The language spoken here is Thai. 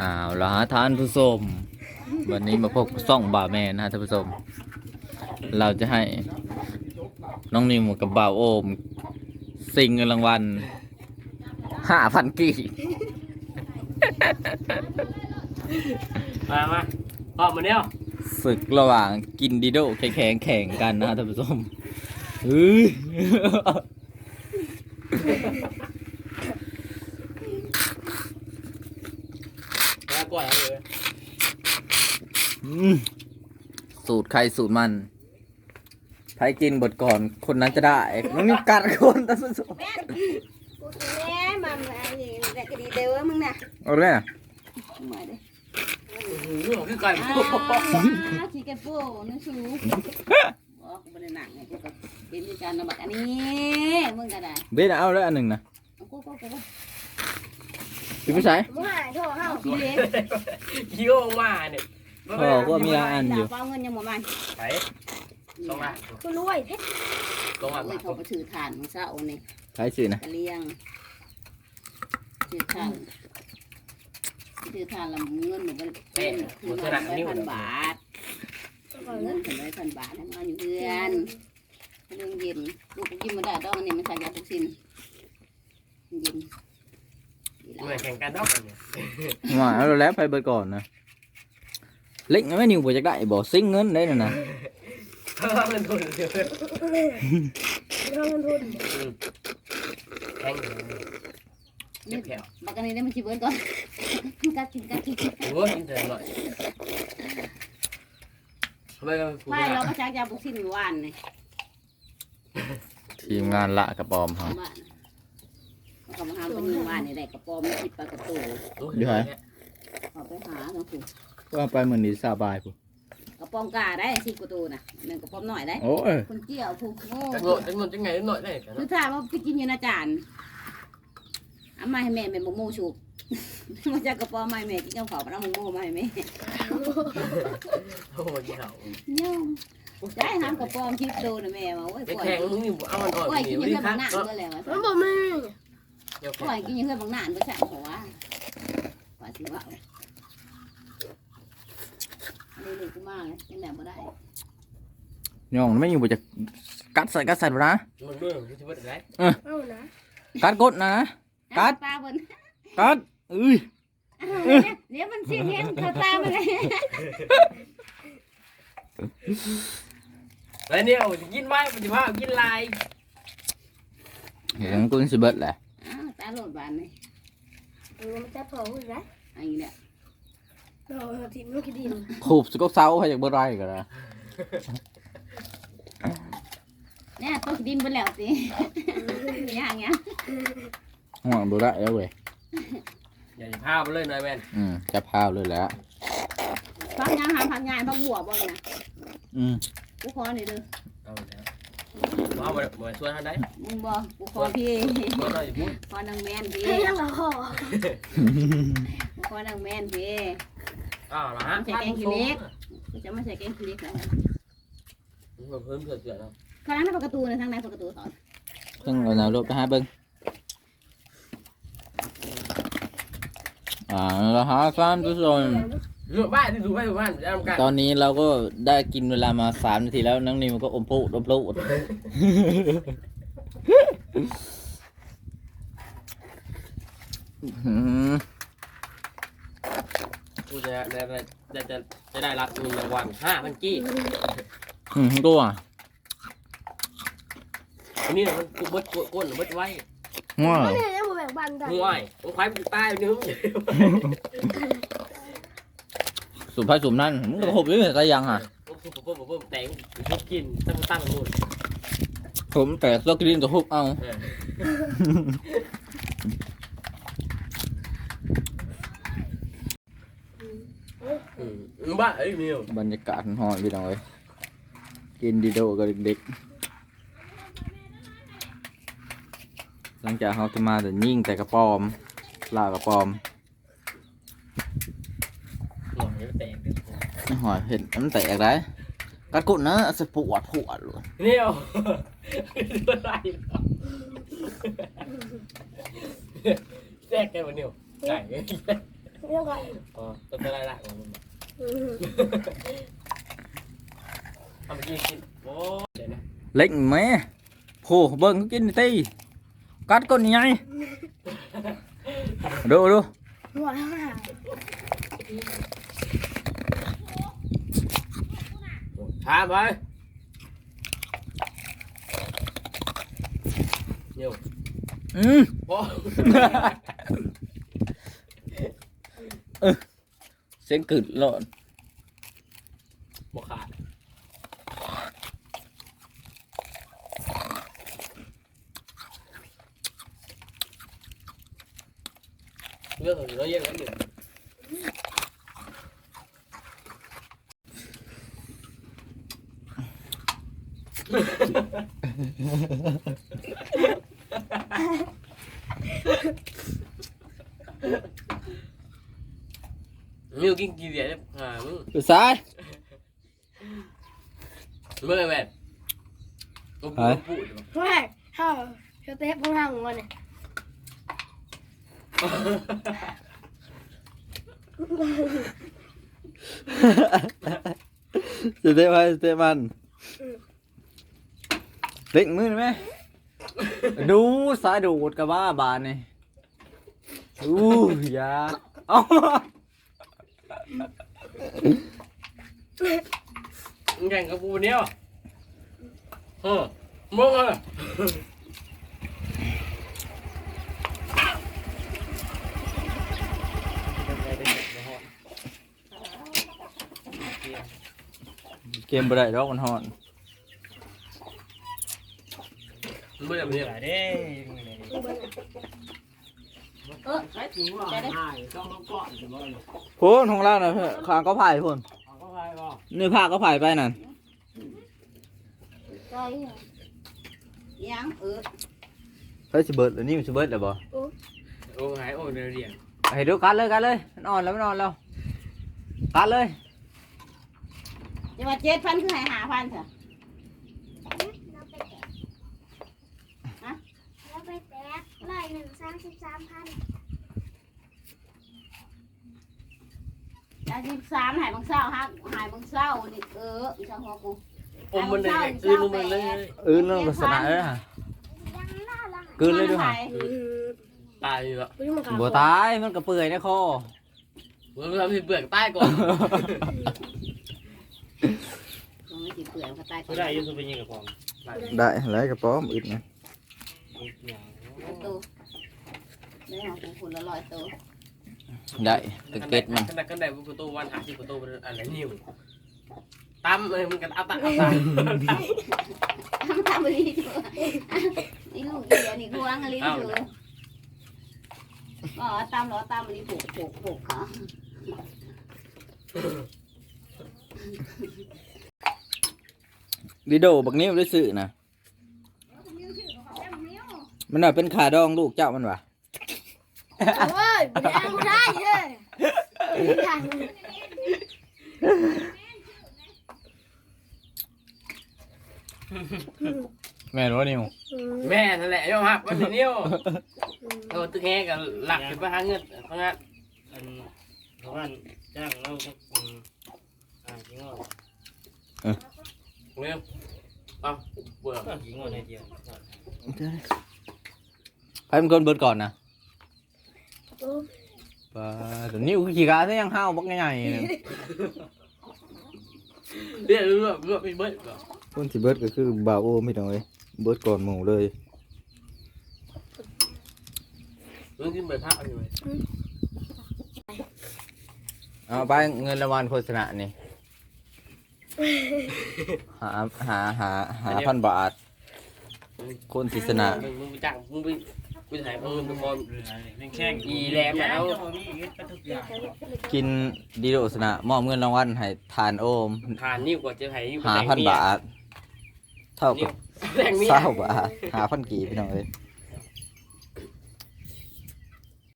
อ้าวละฮะท่านผู้ชมวันนี้มาพบกับซ่องบ่าวแม่นะฮะท่านผู้ชม เราจะให้น้องนิวกับบ่าวโอม สิงเงินรางวัลห้าพันกี่มามาออกมาเนี่ยศึกระหว่างกินดิโดแข่งแข่งกันนะฮะท่านผู้ชมเฮ้ย มากว่าเลยอืมสูตรใครสูตรมันใครกินบทก่อนคนนั้นจะได้น้องนิวกัดคนท่านผู้ชมกูแม่มันอะไรแต่ก็ดีเด้อมึงน่ะเอาเลยอะมาเด้เรื่องคือไก่อ่าขี้แกโป้นึกสูบอกกูบ่ได้หนังไงกูก็เป็นที่การระบาดอันนี้มึงก็ได้เบสเอาเลยอันหนึ่งนะกูกูกู กูพี่ผู้ชายมึงหายโทษเฮาขี้เล็กคิ้วมาเนี่ยพ่อก็มีหลายอันอยู่เป้าเงินยังบ่มาไปสองล้านกูรวยเพชรสองล้านเอ้ยเขาก็ถือฐานมึงซะโอนี่ใครสื่อนะกะเลียงถือฐานถือฐานละเงินมันเป็นถือฐานพันบาทเงินถึงร้อยพันบาททำงานอยู่เพื่อนเรื่องเย็นลูกกินมาได้ดอกอันนี้มันใส่ยาทุกสิ่งเย็นดีละเหมือนแข่งกันดอกกันเนี่ยมาเอาแล้วไปเบิดก่อนนะเล็กไม่นิวบ่จะได้บ่ซิงเงินได้น่ะนะเพิ่มเงินทุนเยอะแข่งเก็บแถวบักอันนี้ได้มันชิเบิร์ก่อนกัดกินกัดกินโอ้ยกินเถอะหน่อยทำไมกันผูกไม่ยาเราก็ชักยาทุกสิ่งหวานนี่ทีมงานละกระปอมครับ บ้านเขาก็มาหาเป็นหวานนี่ได้กระป๋อมคิดปลากระตูอยู่ไหนเอาไปหาเนาะคุณว่าไปเหมือนนี้สบายปุ๊กระป๋อมกาได้สิกระตูน่ะหนึ่งกระป๋อมหน่อยได้ โอ้ยคนเจียวผูกโง่จังหวะจังหวะจังไงหน่อยได้กันคือถ้าว่าไปกินอยู่นะจานเอามาให้แม่แม่บอกโม่ชุบมันจะกระป๋อมมาให้แม่กินข้าวเผาปลาหมึกโม่มาให้แม่โอ้ยเห่าเนี่ยได้ห้ามกระป๋อมคิดดูนะแม่มาโอ้ยไปปล่อยแข่งมึงนี่เอามันอ่อนปล่อยกินนี่ยังคเพื่รัอบบางหนานก็แล้วมันบอกไม่ เดี๋ยวปล่อยกินยังเพื่อบางหนานก็สั่งหัวว่าสิว่าอันนี้เลยกูมากเลยเป็นแบบบ่ได้ย่องไม่อยู่บ่จะกัดใส่กัดใส่บ่นะมันด้วยมันจะเป็นอะไรเอานะกัดกดนะ กัดตาบนกัดเอ้ยเดี๋ยวมันเสียงเงี้ยเขาตามาเลยแล้วเนี่ยมันจะกินไว้มันจะพากินลายเห็นกุนสิเบิดแหละอ้าว ตาโหลดบานเลยเออมันจะเผาอีกแล้วอันนี้เนี่ยเราทีมลูกดินถูบสกกเซาให้จากเบิดไรก็ได้เนี่ยตกดินไปแล้วสิอย่างเงี้ยห่วงบ่ได้แล้วเว้ยอย่าพาไปเลยนายแมนอืมจะพาวเลยแหล้วพักงานหาพักงานพักบัวบ่อยนะอืมกูขอหน่อยเด้อเอาแล้ว เอาไปเหมือนชวนท่านได้มึงบอกกูขอพี่ชวนเราอย่าพูดขอนางแมนพี่ให้ยังเราขอกูขอนางแมนพี่อ้าวละฮะกูจะไม่ใส่แกงขี้เล็กนะเพิ่มเผื่อเสือเนาะข้างหน้าประตูนะทางในประตูสอนเพิ่งเอาแนวรถไปหาเบิ่งอ่าแล้วฮะท่านผู้ชมเลื อกบ้านที่ถูกไม่ถูกบ้านจะทำกันตอนนี้เราก็ได้กินเวลามาสามนาทีแล้วน้องนิวก็อมพูดอมพูดอืมกูจะจะจะจะจะได้รับเงินรางวัลห้าพันกี้อืมตัวอันนี้มันกูเบิดก้นเบิดไว้ง่วง ไม่ได้ยังบอกแบ่งบันกัน ห่วยมันควายมันตายนึง สูบไปสูบนั่นมึงก็หบอยู่แต่ยังอะผมผมผมผมแต่งชอบกินตั้งตั้งนู่นผมแต่ตัวกรีนตัวฮุบเอาอืมบ้าไอ้เมียวบรรยากาศหอนพี่น้องเอ้ยกินดีโดกับเด็กๆหลังจากเขาจะมาแต่ยิ่งแต่กระปอมลากระปอม หน่อยแต่ง หอยเห็นมันแตกได้กัดกุดนะสปวดปวดเลยเนี่ยวตัวไรแทรกแกวันเนียวไก่เรื่องอะไรอ๋อต้องไปไล่ละของมึงอืมเอาไปกินกินโอ้เดี๋ยวนะเล็กแม่โหเบิ่งเขากินตีกัดก้นยังไงดูดู หัวหน้าช้าไปเดี๋ยวอืมโอ้เสียงกึดโลดบกขาดเรื่องของเราเยอะแล้วเดี๋ยวมิวกินกี่เดียดอ่ามึงไปซ้าย เมื่อไหร่ตัวปูปูดเฮ้ยข้าวเชอเต้พงห่างหัวเนี่ยสเตปไปสเตปมัน เล็กมือไหม ดูสายดูดกับบ้าบานนี่อู้ยาเอามึงแข่งกับปูเนี้ยเออมึงอะเกมบ่ได้ดอกมันฮอน มึง ไม่ได้ไม่ได้เด้เออไปถึงว่าได้ต้องต้องก่อนถึงว่าพูนของเราน่ะเพื่อนขางก็ผ่ายพูนเอาเข้าไปก็นี่ผ้าก็ผ่ายไปนั่นใจยังเออเฮ้ยสิเบิดแล้วนี่มันสิเบิดแล้วบ่โอ้หายโอ้เรียนเรียนให้ดูกันเลยกันเลยมันอ่อนแล้วมันอ่อนแล้วกันเลยจะมาเจ็ดพันคือหายหาพันเถอะ แล้วไปแตก ร้อยหนึ่งสามสิบสามพันแล้วสิบสามหายบางเศร้าฮะหายบางเศร้านี่เอออีช่างหัวกูอมมันเลยอือมันเลยเออเรื่องลักษณะเลยฮะยังล่าลังกลืนเลยดูฮะอืมตายอยู่แล้วไม่รู้มันขาบ่ตายมันก็เปื่อยในคอมึงทำให้เปลือกใต้ก่อนมันไม่ติดเปลือกมันก็ตายก่อไม่นได้ยุ่งไปยิงกับผมได้แล้วก็ป้อมอึดนะตัว ได้ของกูคุณละร้อยตัวได้ตะเก็ดมันขนาดขนาดประตูวันหาที่ประตูเป็นอะไรนิ่วตั้มเลยมึงกันเอาตาเอาตาทำตามไปดีเถอะนี่ลูกเดียวนี่กูรังอะไรเถอะก็ตามล้อตามไปดีผูกผูกผูกขาวิดีโอบักนิ้วได้ซื้อนะมันน่ะเป็นขาดองลูกเจ้ามันวะ โอ้ยไม่ได้ไม่ได้เลยไม่ได้แม่รู้นิ้วอืมแม่นั่นแหละยอมรับวันนี้นิ่วอืมโอ้ตึกแห้กันหลักเป็นไปหาเงินเพราะงั้นอันเพราะว่าจ้างเราอืมอ่าจริงว่าเร็วเอาเบื่อจริงว่าในเดียว ใครเป็นคนเบิดก่อนนะโอ้ ปลาตัวนิ้วคือขี้กาซะยังห้าวบักใหญ่ๆเนี่ยเรียกเรื่อยเรื่อยไปเบิ้ลก่อนคนที่เบิดก็คือบาโอไม่ต้องเลยเบิดก่อนหมู่เลยเรื่องที่เบิดภาพอยู่ไหมเอาไปเงินรางวัลโฆษณานี่หาหาหาหาพันบาท คนที่ชนะมึงมึงไปจ้างมึงไป กูถ่ายมึงไปคอนแม่งแข้งอีแหลมแล้วทุกอย่างกินดีโดสนะมอบเงินรางวัลให้ทานโอมผ่านนิ้วกว่าจะถ่ายนิ้วหาพันบาท เท่ากับแต่งเมียเศร้าบาทหาพันกี่พี่น้องเอ้ย